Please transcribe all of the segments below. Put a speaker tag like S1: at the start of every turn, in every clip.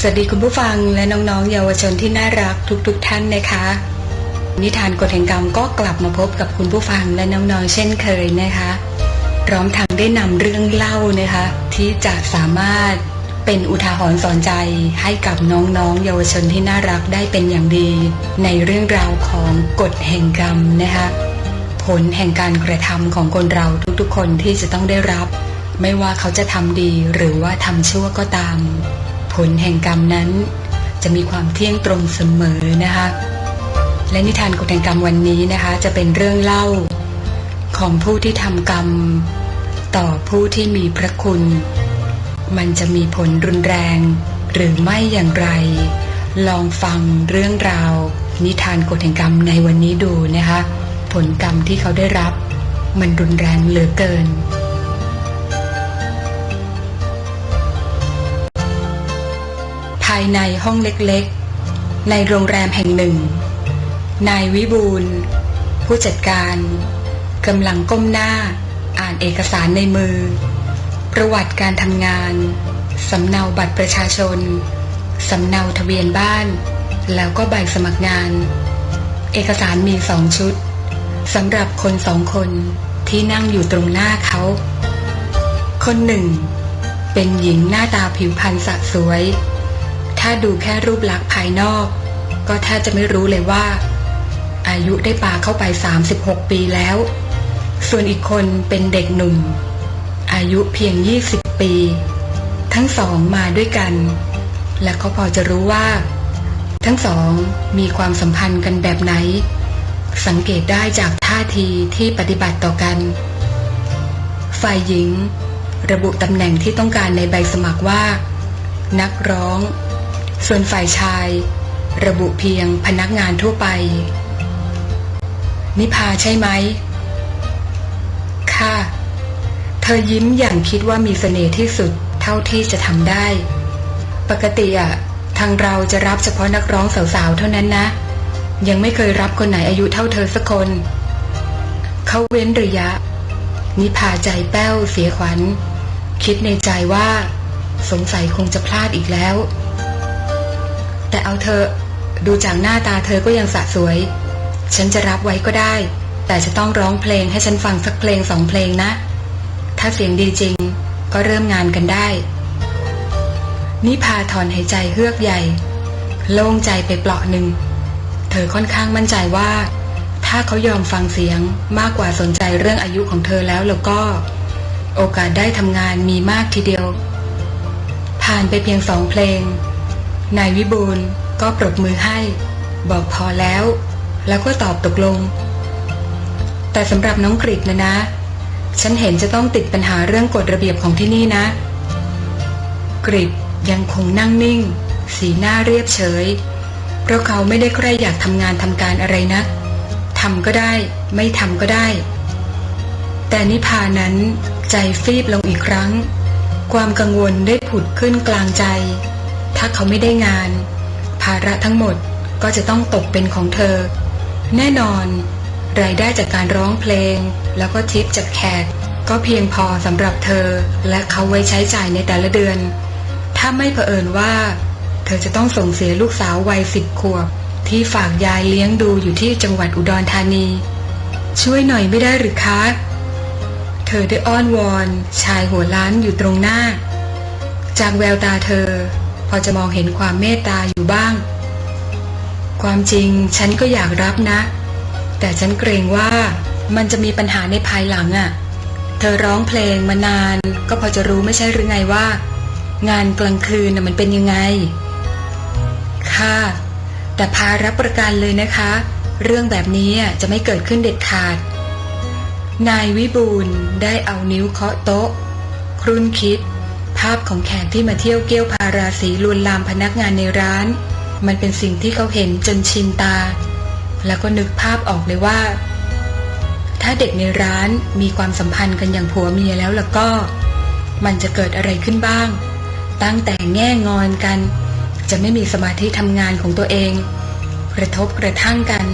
S1: สวัสดีคุณผู้ฟังและน้องๆ เยาวชนที่น่ารักทุกๆทท่านนะคะ นิทานกฎแห่งกรรมก็กลับมาพบกับคุณผู้ฟังและน้องๆ เช่นเคยนะคะ พร้อมทางได้นำเรื่องเล่านะคะ ที่จะสามารถเป็นอุทาหรณ์สอนใจให้กับน้องๆ เยาวชนที่น่ารักได้เป็นอย่างดี ในเรื่องราวของกฎแห่งกรรมนะคะ ผลแห่งการกระทำของคนเราทุกๆ คนที่จะต้องได้รับ ไม่ว่าเขาจะทำดีหรือว่าทำชั่วก็ตาม ลแห่งกรรมนั้น จะมีความเที่ยงตรงเสมอนะคะ และนิทานกฎแห่งกรรมวันนี้นะคะ จะเป็นเรื่องเล่าของผู้ที่ทำกรรม ต่อผู้ที่มีพระคุณ มันจะมีผลรุนแรง หรือไม่อย่างไร ลองฟังเรื่องราว นิทานกฎแห่งกรรมในวันนี้ดูนะคะ ผลกรรมที่เขาได้รับ มันรุนแรงเหลือเกินายในห้องเล็กๆ ในโรงแรมแห่งหนึ่ง นายวิบูลผู้จัดการกำลังก้มหน้าอ่านเอกสารในมือ ประวัติการทำงาน สำเนาบัตรประชาชน สำเนาทะเบียนบ้าน แล้วก็ใบสมัครงาน เอกสารมีสองชุดสำหรับคนสองคนที่นั่งอยู่ตรงหน้าเขา คนหนึ่ง เป็นหญิงหน้าตาผิวพรรณสะสวย ถ้าดูแค่รูปลักษณ์ภายนอก ก็แทบจะไม่รู้เลยว่า อายุได้ปาเข้าไป 36 ปีแล้ว ส่วนอีกคนเป็นเด็กหนุ่ม อายุเพียง 20 ปี ทั้งสองมาด้วยกัน และเขาพอจะรู้ว่า ทั้งสองมีความสัมพันธ์กันแบบไหน สังเกตได้จากท่าทีที่ปฏิบัติต่อกัน ฝ่ายหญิง ระบุตำแหน่งที่ต้องการในใบสมัครว่า นักร้อง ส่วนฝ่ายชาย ระบุเพียงพนักงานทั่วไป นิพาใช่ไหม ค่ะ เธอยิ้มอย่างคิดว่ามีเสน่ห์ที่สุดเท่าที่จะทำได้ ปกติอะทางเราจะรับเฉพาะนักร้องสาวๆ เท่านั้นนะ ยังไม่เคยรับคนไหนอายุเท่าเธอสักคน เขาเว้นระยะ นิพาใจแป้วเสียขวัญ คิดในใจว่า สงสัยคงจะพลาดอีกแล้ว แต่เอาเธอ ดูจากหน้าตาเธอก็ยังสะสวย ฉันจะรับไว้ก็ได้ แต่จะต้องร้องเพลงให้ฉันฟังสักเพลงสองเพลงนะ ถ้าเสียงดีจริง ก็เริ่มงานกันได้ นิพาถอนหายใจเฮือกใหญ่ โล่งใจไปเปลาะหนึ่ง เธอค่อนข้างมั่นใจว่า ถ้าเขายอมฟังเสียงมากกว่าสนใจเรื่องอายุของเธอแล้วแล้วก็ โอกาสได้ทำงานมีมากทีเดียว ผ่านไปเพียงสองเพลง นายวิบูลก็ปรบมือให้ บอกพอแล้ว แล้วก็ตอบตกลง แต่สำหรับน้องกริดนะนะ ฉันเห็นจะต้องติดปัญหาเรื่องกฎระเบียบของที่นี่นะ กริดยังคงนั่งนิ่ง สีหน้าเรียบเฉย เพราะเขาไม่ได้ใครอยากทำงานทำการอะไรนะทำก็ได้ ไม่ทำก็ได้ แต่นิพานั้นใจฟีบลงอีกครั้ง ความกังวลได้ผุดขึ้นกลางใจ ถ้าเขาไม่ได้งาน ภาระทั้งหมดก็จะต้องตกเป็นของเธอ แน่นอน รายได้จากการร้องเพลง แล้วก็ทิปจากแขก ก็เพียงพอสำหรับเธอ และเขาไว้ใช้จ่ายในแต่ละเดือน ถ้าไม่เผอิญว่า เธอจะต้องส่งเสียลูกสาววัยสิบขวบ ที่ฝากยายเลี้ยงดูอยู่ที่จังหวัดอุดรธานี ช่วยหน่อยไม่ได้หรือคะ เธอได้อ้อนวอน ชายหัวล้านอยู่ตรงหน้า จากแววตาเธอ พอจะมองเห็นความเมตตาอยู่บ้าง ความจริงฉันก็อยากรับนะ แต่ฉันเกรงว่ามันจะมีปัญหาในภายหลังอะ่ะ เธอร้องเพลงมานาน ก็พอจะรู้ไม่ใช่หรือไงว่า งานกลางคืนน่ะมันเป็นยังไง ค่ะ แต่พารับประกันเลยนะคะ เรื่องแบบนี้อะจะไม่เกิดขึ้นเด็ดขาด นายวิบูลได้เอานิ้วเคาะโต๊ะ ครุ่นคิด ภาพของแขกที่มาเที่ยวเกี้ยวพาราสีลวนลามพนักงานในร้าน มันเป็นสิ่งที่เขาเห็นจนชินตา แล้วก็นึกภาพออกเลยว่า ถ้าเด็กในร้านมีความสัมพันธ์กันอย่างผัวเมียแล้วล่ะก็ มันจะเกิดอะไรขึ้นบ้าง ตั้งแต่แง่งอนกัน จะไม่มีสมาธิทำงานของตัวเอง กระทบกระทั่งกัน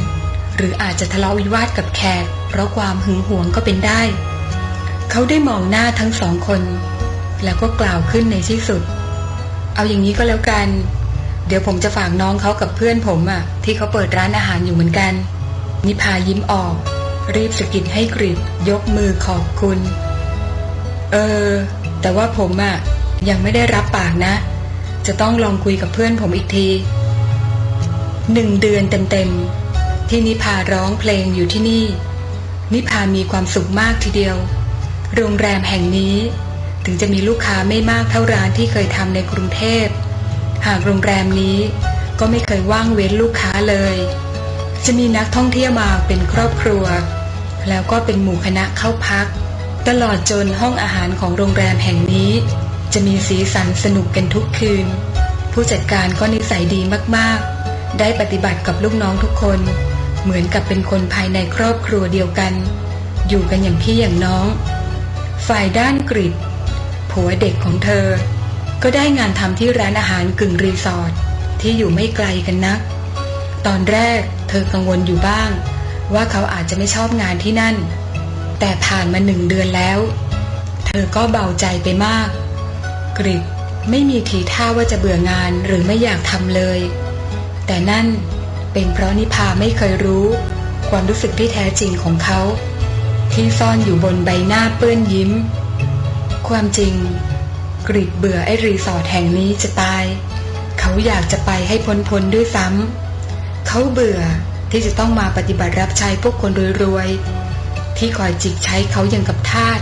S1: หรืออาจจะทะเลาะวิวาทกับแขก เพราะความหึงหวงก็เป็นได้ เขาได้มองหน้าทั้งสองคน แล้วก็กล่าวขึ้นในที่สุด เอาอย่างนี้ก็แล้วกัน เดี๋ยวผมจะฝากน้องเขากับเพื่อนผมอะที่เขาเปิดร้านอาหารอยู่เหมือนกัน นิพายิ้มออก รีบสกิดให้กริดยกมือขอบคุณ เออ แต่ว่าผมอะ ยังไม่ได้รับปากนะ จะต้องลองคุยกับเพื่อนผมอีกทีหนึ่งเดือนเต็มๆ ที่นิพาร้องเพลงอยู่ที่นี่ นิพามีความสุขมากทีเดียว โรงแรมแห่งนี้ ถึงจะมีลูกค้าไม่มากเท่าร้านที่เคยทำในกรุงเทพ หากโรงแรมนี้ก็ไม่เคยว่างเว้นลูกค้าเลย จะมีนักท่องเที่ยวมาเป็นครอบครัว แล้วก็เป็นหมู่คณะเข้าพัก ตลอดจนห้องอาหารของโรงแรมแห่งนี้ จะมีสีสันสนุกกันทุกคืน ผู้จัดการก็นิสัยดีมากๆ ได้ปฏิบัติกับลูกน้องทุกคน เหมือนกับเป็นคนภายในครอบครัวเดียวกัน อยู่กันอย่างพี่อย่างน้อง ฝ่ายด้านกริด ผัวเด็กของเธอ ก็ได้งานทำที่ร้านอาหารกึ่งรีสอร์ทที่อยู่ไม่ไกลกันนัก ตอนแรกเธอกังวลอยู่บ้าง ว่าเขาอาจจะไม่ชอบงานที่นั่น แต่ผ่านมาหนึ่งเดือนแล้ว เธอก็เบาใจไปมาก กริดไม่มีทีท่าว่าจะเบื่องานหรือไม่อยากทำเลย แต่นั่นเป็นเพราะนิพาไม่เคยรู้ ความรู้สึกที่แท้จริงของเขา ที่ซ่อนอยู่บนใบหน้าเปื้อนยิ้ม ความจริง กริดเบื่อไอ้รีสอร์ทแห่งนี้จะตาย เขาอยากจะไปให้พ้นพ้นด้วยซ้ำเขาเบื่อที่จะต้องมาปฏิบัติรับใช้พวกคนรวยๆที่คอยจิกใช้เขาอย่างกับทาส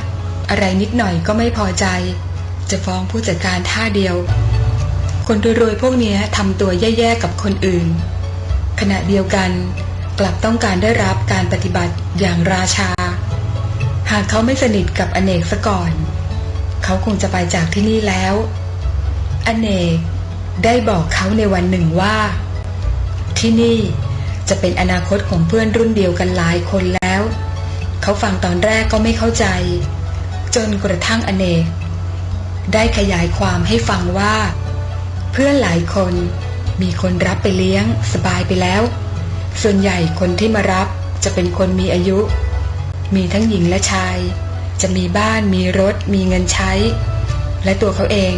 S1: อะไรนิดหน่อยก็ไม่พอใจ จะฟ้องผู้จัดการท่าเดียว คนรวยๆพวกเนี้ยทำตัวแย่ๆกับคนอื่น ขณะเดียวกันกลับต้องการได้รับการปฏิบัติอย่างราชา หากเขาไม่สนิทกับอเนกซะก่อน เขาคงจะไปจากที่นี่แล้ว อเนกได้บอกเขาในวันหนึ่งว่า ที่นี่จะเป็นอนาคตของเพื่อนรุ่นเดียวกันหลายคนแล้ว เขาฟังตอนแรกก็ไม่เข้าใจ จนกระทั่งอเนก ได้ขยายความให้ฟังว่า เพื่อนหลายคนมีคนรับไปเลี้ยงสบายไปแล้ว ส่วนใหญ่คนที่มารับจะเป็นคนมีอายุ มีทั้งหญิงและชาย จะมีบ้านมีรถ มีเงินใช้ และตัวเขาเอง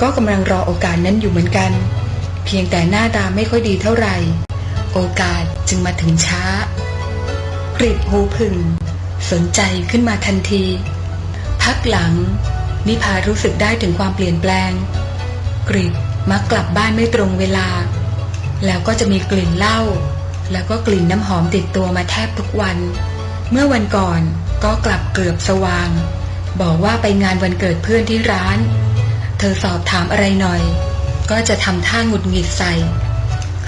S1: ก็กำลังรอโอกาสนั้นอยู่เหมือนกัน เพียงแต่หน้าตาไม่ค่อยดีเท่าไหร่ โอกาสจึงมาถึงช้ากริดหูผึ่ง สนใจขึ้นมาทันที พักหลัง นิพารู้สึกได้ถึงความเปลี่ยนแปลง กริดมักกลับบ้านไม่ตรงเวลา แล้วก็จะมีกลิ่นเหล้าแล้วก็กลิ่นน้ำหอมติดตัวมาแทบทุกวัน เมื่อวันก่อน ก็กลับเกือบสว่าง บอกว่าไปงานวันเกิดเพื่อนที่ร้าน เธอสอบถามอะไรหน่อย ก็จะทำท่าหงุดหงิดใส่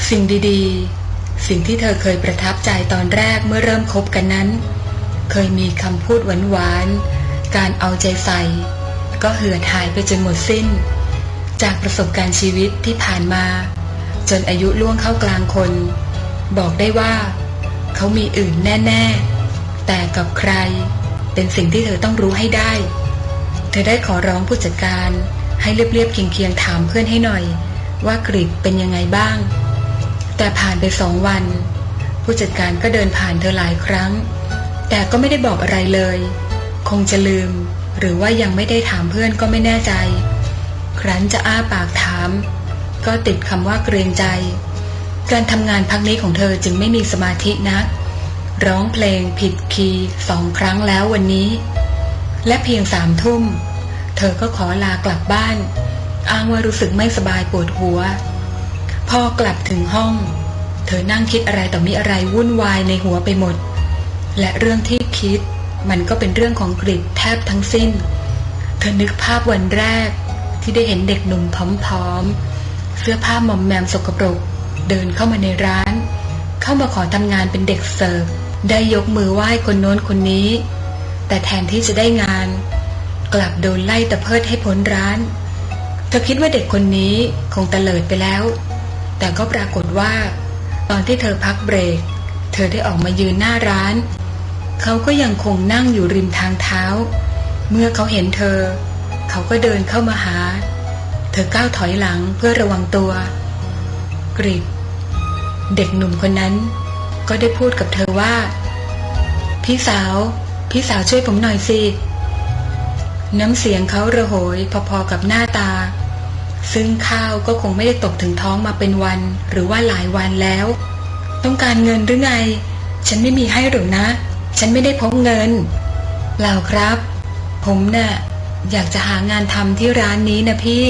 S1: สิ่งดีๆ สิ่งที่เธอเคยประทับใจตอนแรกเมื่อเริ่มคบกันนั้น เคยมีคำพูดหวานๆ การเอาใจใส่ ก็เหือดหายไปจนหมดสิ้น จากประสบการณ์ชีวิตที่ผ่านมา จนอายุล่วงเข้ากลางคน บอกได้ว่า เขามีอื่นแน่ ๆ แต่กับใคร เป็นสิ่งที่เธอต้องรู้ให้ได้ เธอได้ขอร้องผู้จัดการ ให้เรียบๆเคียงๆถามเพื่อนให้หน่อย ว่ากริดเป็นยังไงบ้าง แต่ผ่านไปสองวัน ผู้จัดการก็เดินผ่านเธอหลายครั้ง แต่ก็ไม่ได้บอกอะไรเลย คงจะลืม หรือว่ายังไม่ได้ถามเพื่อนก็ไม่แน่ใจ ครั้นจะอ้าปากถาม ก็ติดคำว่าเกรงใจ การทำงานพักนี้ของเธอจึงไม่มีสมาธินัก ร้องเพลงผิดคีย์สองครั้งแล้ววันนี้ และเพียงสามทุ่ม เธอก็ขอลากลับบ้าน อ้างว่ารู้สึกไม่สบายปวดหัว พอกลับถึงห้อง เธอนั่งคิดอะไรต่อมีอะไรวุ่นวายในหัวไปหมด และเรื่องที่คิด มันก็เป็นเรื่องของกริดแทบทั้งสิ้น เธอนึกภาพวันแรกที่ได้เห็นเด็กหนุ่มผอมๆ เสื้อผ้าหมอมแมมสกปรก เดินเข้ามาในร้าน เข้ามาขอทำงานเป็นเด็กเสิร์ฟ ได้ยกมือไหว้คนโน้นคนนี้ แต่แทนที่จะได้งาน กลับโดนไล่ตะเพิดให้พ้นร้าน เธอคิดว่าเด็กคนนี้คงตะเลิดไปแล้ว แต่ก็ปรากฏว่า ตอนที่เธอพักเบรก เธอได้ออกมายืนหน้าร้าน เขาก็ยังคงนั่งอยู่ริมทางเท้า เมื่อเขาเห็นเธอ เขาก็เดินเข้ามาหา เธอก้าวถอยหลังเพื่อระวังตัว กริดเด็กหนุ่มคนนั้น ก็ได้พูดกับเธอว่า พี่สาว พี่สาวช่วยผมหน่อยสิ น้ำเสียงเขาระโหยพอๆกับหน้าตา ซึ่งข้าวก็คงไม่ได้ตกถึงท้องมาเป็นวัน หรือว่าหลายวันแล้ว ต้องการเงินหรือไง ฉันไม่มีให้หรอกนะ ฉันไม่ได้พกเงินเปล่าครับ ผมน่ะอยากจะหางานทำที่ร้านนี้นะพี่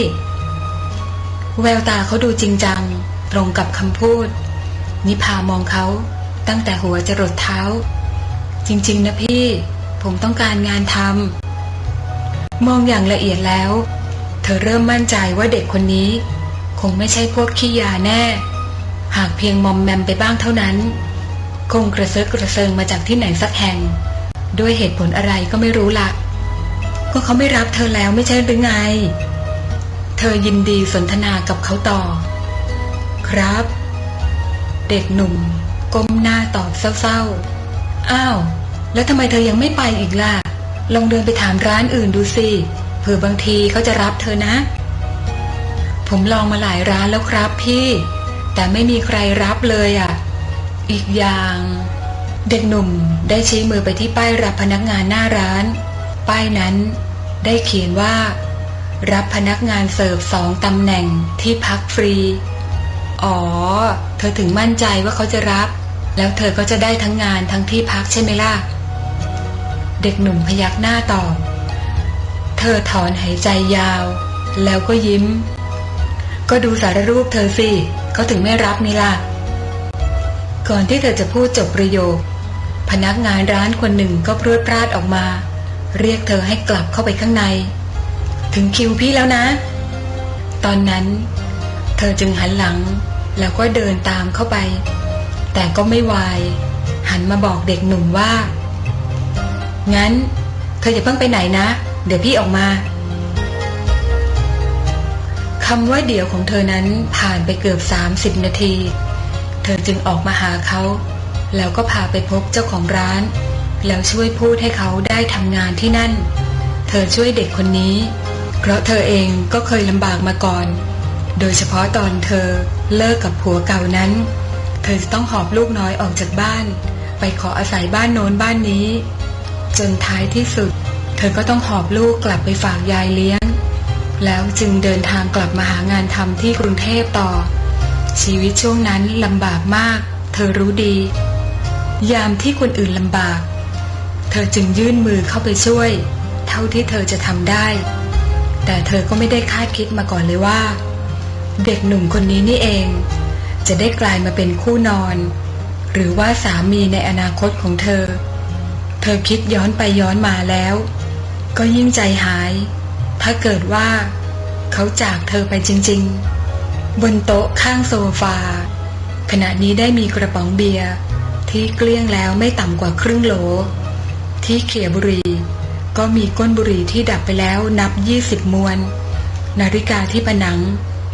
S1: แววตาเขาดูจริงจัง ตรงกับคำพูด นิพามองเขา ตั้งแต่หัวจรดเท้า จริง ๆ นะพี่ ผมต้องการงานทำมองอย่างละเอียดแล้ว เธอเริ่มมั่นใจว่าเด็กคนนี้ คงไม่ใช่พวกขี้ยาแน่ หากเพียงมอมแมมไปบ้างเท่านั้น คงกระเซิกกระเซิงมาจากที่ไหนสักแห่ง ด้วยเหตุผลอะไรก็ไม่รู้ละก็เขาไม่รับเธอแล้วไม่ใช่หรือไง เธอยินดีสนทนากับเขาต่อ ครับ เด็กหนุ่ม ก้มหน้าตอบเศร้าๆ อ้าว แล้วทำไมเธอยังไม่ไปอีกล่ะ ลองเดินไปถามร้านอื่นดูสิ เผื่อบางทีเขาจะรับเธอนะ ผมลองมาหลายร้านแล้วครับพี่ แต่ไม่มีใครรับเลยอะ อีกอย่าง เด็กหนุ่มได้ชี้มือไปที่ป้ายรับพนักงานหน้าร้าน ป้ายนั้นได้เขียนว่า รับพนักงานเสิร์ฟสองตำแหน่งที่พักฟรี อ๋อ เธอถึงมั่นใจว่าเขาจะรับ แล้วเธอก็จะได้ทั้งงานทั้งที่พักใช่ไหมล่ะ เด็กหนุ่มพยักหน้าตอบ เธอถอนหายใจยาว แล้วก็ยิ้ม ก็ดูสารรูปเธอสิเขาถึงไม่รับนี่ล่ะ ก่อนที่เธอจะพูดจบประโยค พนักงานร้านคนหนึ่งก็พรวดพลาดออกมา เรียกเธอให้กลับเข้าไปข้างใน ถึงคิวพี่แล้วนะ ตอนนั้น เธอจึงหันหลังแล้วก็เดินตามเข้าไป แต่ก็ไม่วาย หันมาบอกเด็กหนุ่มว่า งั้น เธออย่าเพิ่งไปไหนนะ เดี๋ยวพี่ออกมาคำว่าเดี๋ยวของเธอนั้นผ่านไปเกือบ 30 นาที เธอจึงออกมาหาเขา แล้วก็พาไปพบเจ้าของร้าน แล้วช่วยพูดให้เขาได้ทำงานที่นั่น เธอช่วยเด็กคนนี้ เพราะเธอเองก็เคยลำบากมาก่อน โดยเฉพาะตอนเธอเลิกกับผัวเก่านั้น ธอจะต้องหอบลูกน้อยออกจากบ้าน ไปขออาศัยบ้านโน้นบ้านนี้ จนท้ายที่สุด เธอก็ต้องหอบลูกกลับไปฝากยายเลี้ยง แล้วจึงเดินทางกลับมาหางานทำที่กรุงเทพต่อ ชีวิตช่วงนั้นลำบากมาก เธอรู้ดี ยามที่คนอื่นลำบาก เธอจึงยื่นมือเข้าไปช่วย เท่าที่เธอจะทำได้ แต่เธอก็ไม่ได้คาดคิดมาก่อนเลยว่า เด็กหนุ่มคนนี้นี่เอง จะได้กลายมาเป็นคู่นอน หรือว่าสามีในอนาคตของเธอ เธอคิดย้อนไปย้อนมาแล้ว ก็ยิ่งใจหาย ถ้าเกิดว่า เขาจากเธอไปจริง ๆ บนโต๊ะข้างโซฟา ขณะนี้ได้มีกระป๋องเบียร์ที่เกลี้ยงแล้วไม่ต่ำกว่าครึ่งโหล ที่เขียบุหรีก็มีก้นบุหรี่ที่ดับไปแล้วนับยี่สิบมวน นาฬิกาที่ผนัง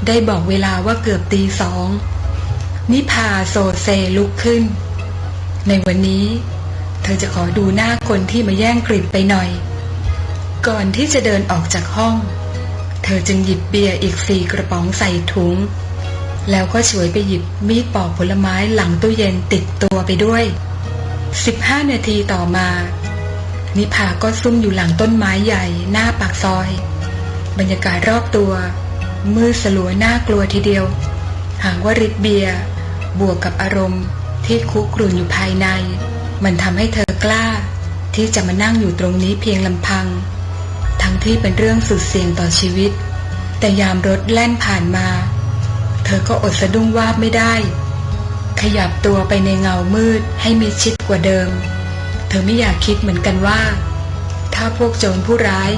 S1: ได้บอกเวลาว่าเกือบตีสอง นิพาโซเซลุกขึ้น ในวันนี้ เธอจะขอดูหน้าคนที่มาแย่งกลิ่นไปหน่อย ก่อนที่จะเดินออกจากห้อง เธอจึงหยิบเบียร์อีกสี่กระป๋องใส่ถุง แล้วก็ช่วยไปหยิบมีดปอกผลไม้หลังตู้เย็นติดตัวไปด้วย 15 นาทีต่อมา นิพาก็ซุ่มอยู่หลังต้นไม้ใหญ่หน้าปากซอย บรรยากาศรอบตัว มืดสลัวน่ากลัวทีเดียวหากว่าริดเบียร์ บวกกับอารมณ์ที่คุกรุ่นอยู่ภายใน มันทำให้เธอกล้า ที่จะมานั่งอยู่ตรงนี้เพียงลำพัง ทั้งที่เป็นเรื่องสุดเสี่ยงต่อชีวิต แต่ยามรถแล่นผ่านมา เธอก็อดสะดุ้งวาบไม่ได้ ขยับตัวไปในเงามืดให้มีชิดกว่าเดิม เธอไม่อยากคิดเหมือนกันว่า ถ้าพวกโจรผู้ร้าย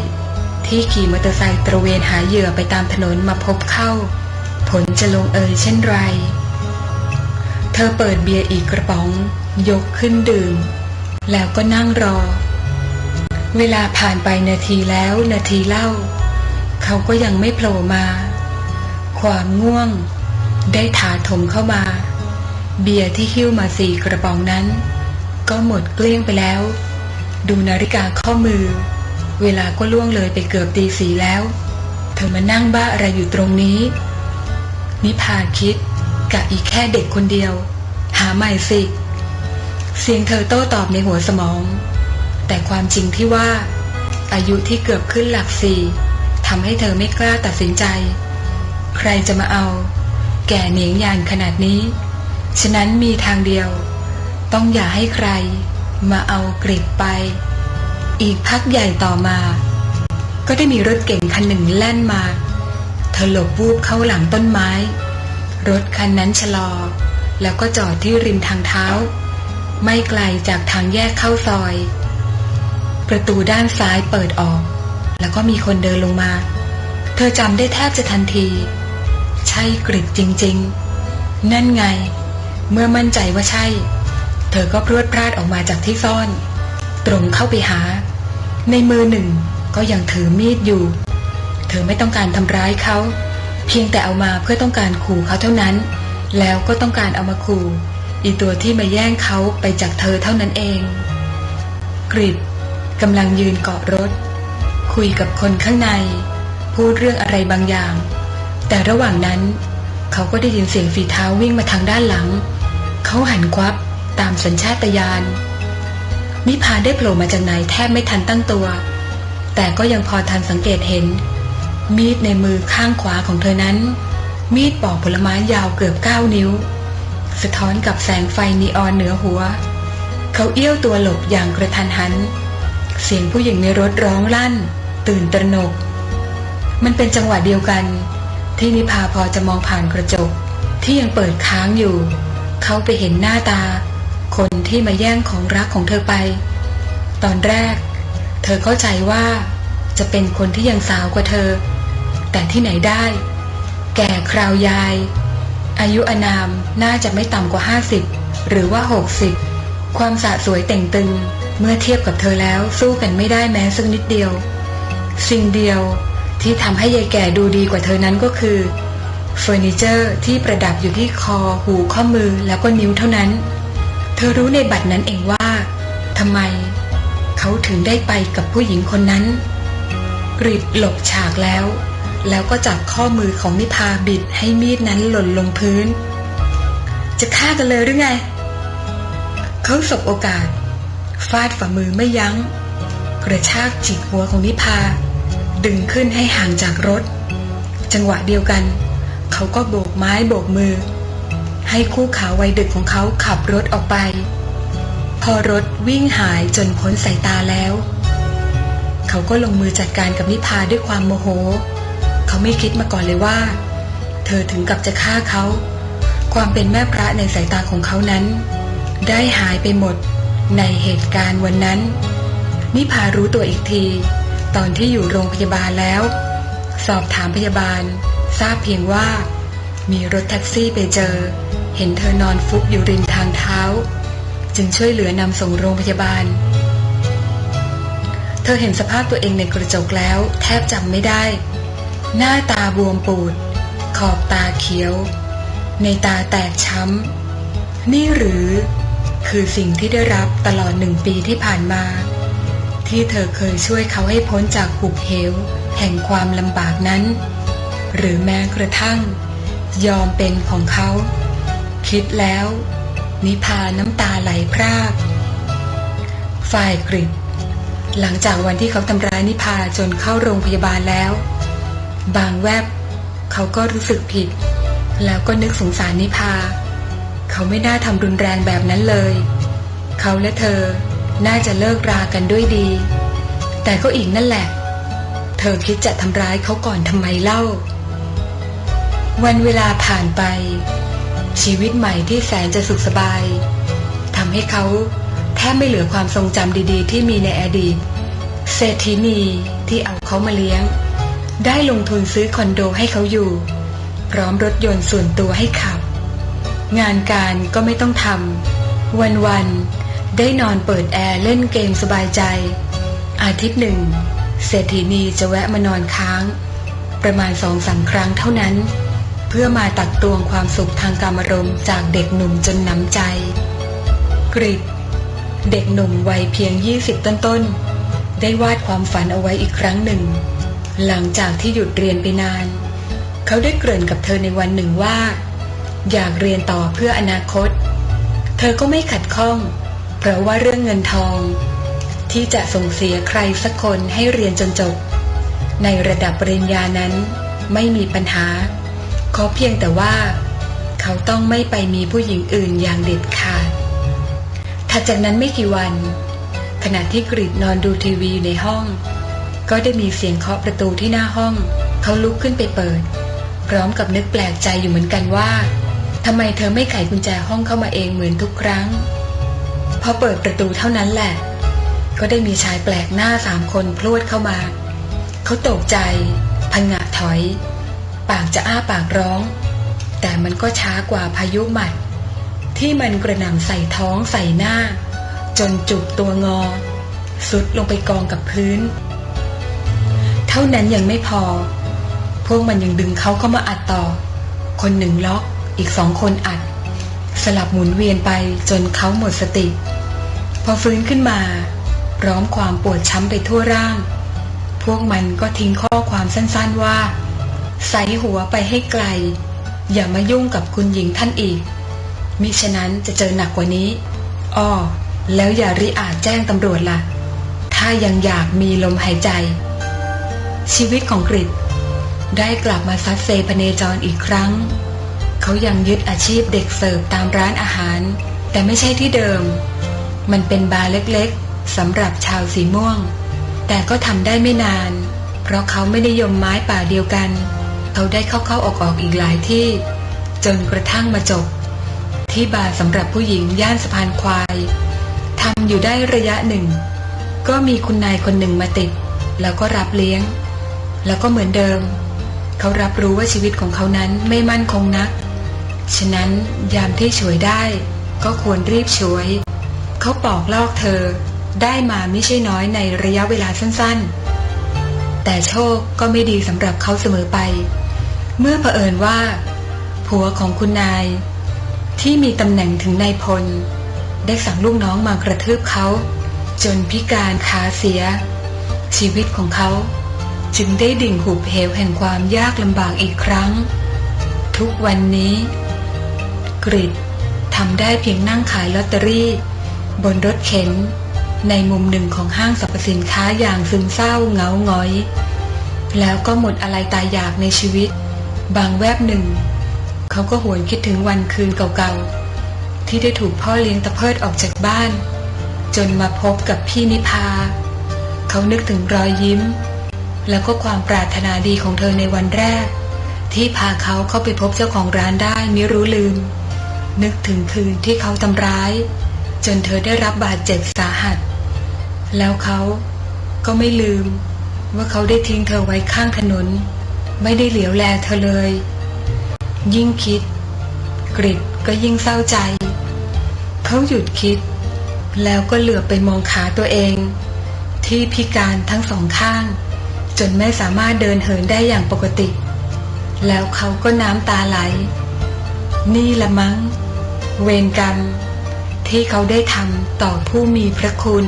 S1: ที่ขี่มอเตอร์ไซค์ตระเวนหาเหยื่อไปตามถนนมาพบเข้า ผลจะลงเอยเช่นไร เธอเปิดเบียร์อีกกระป๋อง ยกขึ้นดื่ม แล้วก็นั่งรอ เวลาผ่านไปนาทีแล้วนาทีเล่า เขาก็ยังไม่โผล่มา ความง่วง ได้ถาถมเข้ามา เบียร์ที่หิ้วมาสี่กระป๋องนั้น ก็หมดเกลี้ยงไปแล้ว ดูนาฬิกาข้อมือ เวลาก็ล่วงเลยไปเกือบตีสีแล้ว เธอมานั่งบ้าอะไรอยู่ตรงนี้ นิพาคิด กะอีกแค่เด็กคนเดียว หาใหม่สิ เสียงเธอโต้ตอบในหัวสมอง แต่ความจริงที่ว่า อายุที่เกือบขึ้นหลักสี่ทำให้เธอไม่กล้าตัดสินใจ ใครจะมาเอา แก่เหนียงยานขนาดนี้ ฉะนั้นมีทางเดียว ต้องอย่าให้ใคร มาเอากริบไป อีกพักใหญ่ต่อมา ก็ได้มีรถเก่งคันหนึ่งแล่นมา เธอหลบวูบเข้าหลังต้นไม้ รถคันนั้นชะลอ แล้วก็จอดที่ริมทางเท้า ไม่ไกลจากทางแยกเข้าซอย ประตูด้านซ้ายเปิดออก แล้วก็มีคนเดินลงมา เธอจำได้แทบจะทันที ใช่กริดจริง ๆ นั่นไง เมื่อมั่นใจว่าใช่ เธอก็พรวดพลาดออกมาจากที่ซ่อน ตรงเข้าไปหา ในมือหนึ่งก็ยังถือมีดอยู่ เธอไม่ต้องการทำร้ายเขา เพียงแต่เอามาเพื่อต้องการขู่เขาเท่านั้น แล้วก็ต้องการเอามาขู่อีตัวที่มาแย่งเขาไปจากเธอเท่านั้นเอง กริดกำลังยืนเกาะรถ คุยกับคนข้างใน พูดเรื่องอะไรบางอย่าง แต่ระหว่างนั้น เขาก็ได้ยินเสียงฝีเท้าวิ่งมาทางด้านหลัง เขาหันควับตามสัญชาตญาณนิพาได้โผล่มาจากไหนแทบไม่ทันตั้งตัว แต่ก็ยังพอทันสังเกตเห็น มีดในมือข้างขวาของเธอนั้น มีดปอกผลไม้ยาวเกือบเก้านิ้ว สะท้อนกับแสงไฟนีออนเหนือหัว เขาเอี้ยวตัวหลบอย่างกระทันหัน เสียงผู้หญิงในรถร้องลั่น ตื่นตระหนก มันเป็นจังหวะเดียวกัน ที่นิพาพอจะมองผ่านกระจก ที่ยังเปิดค้างอยู่ เขาไปเห็นหน้าตา คนที่มาแย่งของรักของเธอไป ตอนแรก เธอเข้าใจว่าจะเป็นคนที่ยังสาวกว่าเธอ แต่ที่ไหนได้ แก่คราวยาย อายุอานามน่าจะไม่ต่ำกว่า 50 หรือว่า 60 ความสะสวยแต่งตึง เมื่อเทียบกับเธอแล้วสู้กันไม่ได้แม้สักนิดเดียว สิ่งเดียวที่ทำให้ยายแก่ดูดีกว่าเธอนั้นก็คือเฟอร์นิเจอร์ที่ประดับอยู่ที่คอหูข้อมือแล้วก็นิ้วเท่านั้น เธอรู้ในบัตรนั้นเองว่าทำไม เขาถึงได้ไปกับผู้หญิงคนนั้นกริดหลบฉากแล้ว แล้วก็จับข้อมือของนิพาบิดให้มีดนั้นหล่นลงพื้น จะฆ่ากันเลยหรือไง เขาสบโอกาส ฟาดฝ่ามือไม่ยัง้ง กระชากจิกหัวของนิพา ดึงขึ้นให้ห่างจากรถ จังหวะเดียวกัน เขาก็โบกไม้โบกมือ ให้คู่ขาวัยดึกของเขาขับรถออกไป พอรถวิ่งหายจนพ้นสายตาแล้ว เขาก็ลงมือจัดการกับนิพาด้วยความโมโห เขาไม่คิดมาก่อนเลยว่า เธอถึงกับจะฆ่าเขา ความเป็นแม่พระในสายตาของเขานั้น ได้หายไปหมดในเหตุการณ์วันนั้น นิพารู้ตัวอีกที ตอนที่อยู่โรงพยาบาลแล้ว สอบถามพยาบาล ทราบเพียงว่า มีรถแท็กซี่ไปเจอ เห็นเธอนอนฟุบอยู่ริมทางเท้า จึงช่วยเหลือนำส่งโรงพยาบาล เธอเห็นสภาพตัวเองในกระจกแล้ว แทบจำไม่ได้ หน้าตาบวมปูด ขอบตาเขียว ในตาแตกช้ำ นี่หรือ คือสิ่งที่ได้รับตลอดหนึ่งปีที่ผ่านมา ที่เธอเคยช่วยเขาให้พ้นจากหุบเหว แห่งความลำบากนั้น หรือแม้กระทั่ง ยอมเป็นของเขา คิดแล้ว นิพาน้ำตาไหลพรากฝ่ายกริดหลังจากวันที่เขาทำร้ายนิพาจนเข้าโรงพยาบาลแล้ว บางแวบ เขาก็รู้สึกผิด แล้วก็นึกสงสารนิพา เขาไม่น่าทำรุนแรงแบบนั้นเลย เขาและเธอน่าจะเลิกรากันด้วยดี แต่ก็อีกนั่นแหละ เธอคิดจะทำร้ายเขาก่อนทำไมเล่า วันเวลาผ่านไป ชีวิตใหม่ที่แสนจะสุขสบายทำให้เขาแทบไม่เหลือความทรงจำดีๆ ที่มีในอดีตเศรษฐีนีที่เอาเขามาเลี้ยง ได้ลงทุนซื้อคอนโดให้เขาอยู่ พร้อมรถยนต์ส่วนตัวให้ขับ งานการก็ไม่ต้องทำวันๆได้นอนเปิดแอร์เล่นเกมสบายใจ อาทิตย์หนึ่งเศรษฐีนีจะแวะมานอนค้าง ประมาณสองสามครั้งเท่านั้น เพื่อมาตักตวงความสุขทางการมารมณ์จากเด็กหนุ่มจนน้ำใจ กริดเด็กหนุ่มวัยเพียง 20 ต้นๆ ได้วาดความฝันเอาไว้อีกครั้งหนึ่ง หลังจากที่หยุดเรียนไปนาน เขาได้เกริ่นกับเธอในวันหนึ่งว่า อยากเรียนต่อเพื่ออนาคต เธอก็ไม่ขัดข้อง เพราะว่าเรื่องเงินทอง ที่จะส่งเสียใครสักคนให้เรียนจนจบ ในระดับปริญญานั้นไม่มีปัญหา ขอเพียงแต่ว่า เขาต้องไม่ไปมีผู้หญิงอื่นอย่างเด็ดขาดถัดจากนั้นไม่กี่วัน ขณะที่กริดนอนดูทีวีอยู่ในห้อง ก็ได้มีเสียงเคาะประตูที่หน้าห้อง เขาลุกขึ้นไปเปิด พร้อมกับนึกแปลกใจอยู่เหมือนกันว่าทำไมเธอไม่ไขกุญแจห้องเข้ามาเองเหมือนทุกครั้ง พอเปิดประตูเท่านั้นแหละ ก็ได้มีชายแปลกหน้าสามคนพลวดเข้ามา เขาตกใจพังงะถอย ปากจะอ้าปากร้อง แต่มันก็ช้ากว่าพายุหมัด ที่มันกระหน่ำใส่ท้องใส่หน้า จนจุกตัวงอ สุดลงไปกองกับพื้น ท่านั้นยังไม่พอ พวกมันยังดึงเขาเข้ามาอัดต่อ คนหนึ่งล็อก อีกสองคนอัด สลับหมุนเวียนไปจนเขาหมดสติ พอฟื้นขึ้นมาพร้อมความปวดช้ำไปทั่วร่าง พวกมันก็ทิ้งข้อความสั้นๆว่า ใส่หัวไปให้ไกล อย่ามายุ่งกับคุณหญิงท่านอีก มิฉะนั้นจะเจอหนักกว่านี้ อ้อ แล้วอย่าริอาจแจ้งตำรวจล่ะ ถ้ายังอยากมีลมหายใจ ชีวิตของกริดได้กลับมาซัดเซพเนจรอีกครั้ง เขายังยึดอาชีพเด็กเสิร์ฟตามร้านอาหาร แต่ไม่ใช่ที่เดิม มันเป็นบาร์เล็กๆสำหรับชาวสีม่วง แต่ก็ทำได้ไม่นาน เพราะเขาไม่ได้ยมไม้ป่าเดียวกัน เขาได้เข้าๆออกๆอีกหลายที่ จนกระทั่งมาจบ ที่บาร์สำหรับผู้หญิงย่านสะพานควายทำอยู่ได้ระยะหนึ่ง ก็มีคุณนายคนหนึ่งมาติด แล้วก็รับเลี้ยง แล้วก็เหมือนเดิม เขารับรู้ว่าชีวิตของเขานั้นไม่มั่นคงนัก ฉะนั้นยามที่ช่วยได้ ก็ควรรีบช่วย เขาปอกลอกเธอได้มาไม่ใช่น้อยในระยะเวลาสั้นๆ แต่โชคก็ไม่ดีสำหรับเขาเสมอไป เมื่อเผอิญว่า ผัวของคุณนาย ที่มีตำแหน่งถึงนายพล ได้สั่งลูกน้องมากระทืบเขา จนพิการขาเสีย ชีวิตของเขา จึงได้ดิ่งหุบเหวแห่งความยากลำบากอีกครั้ง ทุกวันนี้ กริดทำได้เพียงนั่งขายลอตเตอรี่ บนรถเข็น ในมุมหนึ่งของห้างสรรพสินค้าอย่างซึมเศร้าเหงาหงอย แล้วก็หมดอะไรตายอยากในชีวิต บางแวบหนึ่ง เขาก็หวนคิดถึงวันคืนเก่าๆ ที่ได้ถูกพ่อเลี้ยงตะเพิดออกจากบ้าน จนมาพบกับพี่นิพา เขานึกถึงรอยยิ้ม แล้วก็ความปรารถนาดีของเธอในวันแรก ที่พาเขาเข้าไปพบเจ้าของร้านได้มิรู้ลืม นึกถึงคืนที่เขาทำร้าย จนเธอได้รับบาดเจ็บสาหัส แล้วเขาก็ไม่ลืม ว่าเขาได้ทิ้งเธอไว้ข้างถนน ไม่ได้เหลียวแลเธอเลย ยิ่งคิด กริดก็ยิ่งเศร้าใจ เขาหยุดคิด แล้วก็เหลือบไปมองขาตัวเอง ที่พิการทั้งสองข้าง จนไม่สามารถเดินเหินได้อย่างปกติ แล้วเขาก็น้ำตาไหล นี่ละมั้ง เวรกรรม ที่เขาได้ทำต่อผู้มีพระคุณ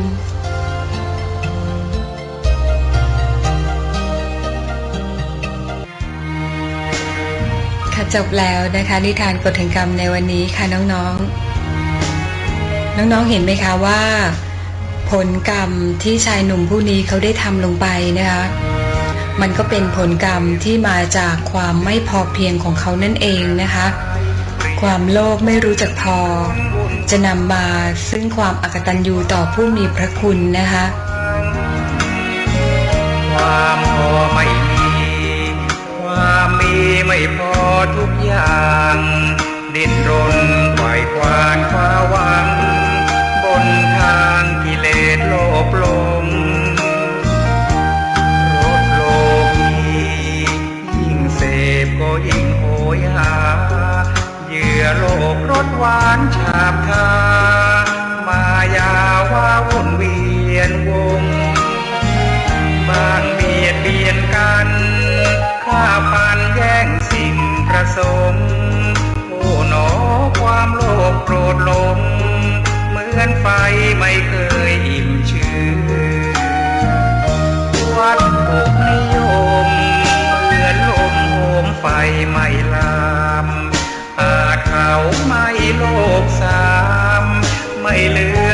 S1: ค่ะจบแล้วนะคะนิทานกฎแห่งกรรมในวันนี้ค่ะน้องๆ น้องๆเห็นไหมคะว่า ผลกรรมที่ชายหนุ่มผู้นี้เขาได้ทำลงไปนะคะ มันก็เป็นผลกรรมที่มาจากความไม่พอเพียงของเขานั่นเองนะคะ ความโลภไม่รู้จักพอ จะนำมาซึ่งความอากตัญญูต่อผู้มีพระคุณนะคะ
S2: ความพอไม่มี ความมีไม่พอทุกอย่าง ดิ้นรนไหวควานคว้าวัง บนทางกิเลสโลภหลง ยหา เหยื่อโลกรสหวานฉาบทามายาว่าวุ่นเวียนวงบ้างเบียดเบียนกันฆ่าพันแย่งสิ่งประสงค์โอ้หนอความโลภโกรธลงเหมือนไฟไม่เคยอิ่มชื่นวัดปุกนิยมเหมือนลมโหมไฟไม่ลามาไม่โลกสาม ไม่ลืม